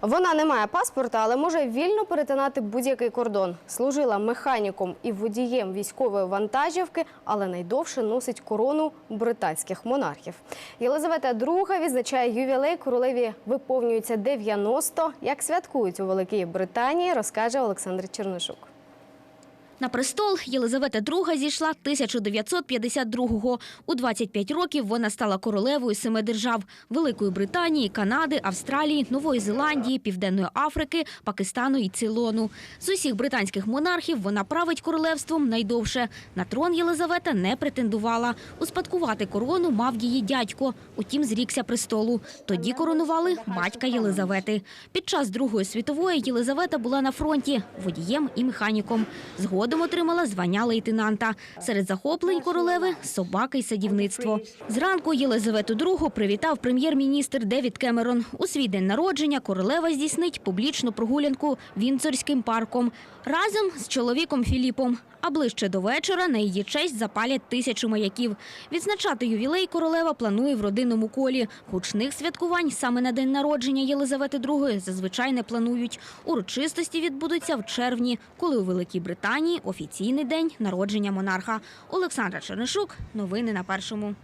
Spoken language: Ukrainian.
Вона не має паспорта, але може вільно перетинати будь-який кордон. Служила механіком і водієм військової вантажівки, але найдовше носить корону британських монархів. Єлизавета II відзначає ювілей. Королеві виповнюється 90. Як святкують у Великій Британії, розкаже Олександр Чернишук. На престол Єлизавета II зійшла 1952-го. У 25 років вона стала королевою семи держав – Великої Британії, Канади, Австралії, Нової Зеландії, Південної Африки, Пакистану і Цейлону. З усіх британських монархів вона править королевством найдовше. На трон Єлизавета не претендувала. Успадкувати корону мав її дядько, утім зрікся престолу. Тоді коронували батька Єлизавети. Під час Другої світової Єлизавета була на фронті водієм і механіком. Згодом отримала звання лейтенанта. Серед захоплень королеви собака й садівництво. Зранку Єлизавету II привітав прем'єр-міністр Девід Кемерон. У свій день народження королева здійснить публічну прогулянку Вінцорським парком разом з чоловіком Філіпом. А ближче до вечора на її честь запалять тисячу маяків. Відзначати ювілей королева планує в родинному колі. Гучних святкувань саме на день народження Єлизавети II зазвичай не планують. Урочистості відбудуться в червні, коли у Великій Британії офіційний день народження монарха. Олександра Чернишук. Новини на першому.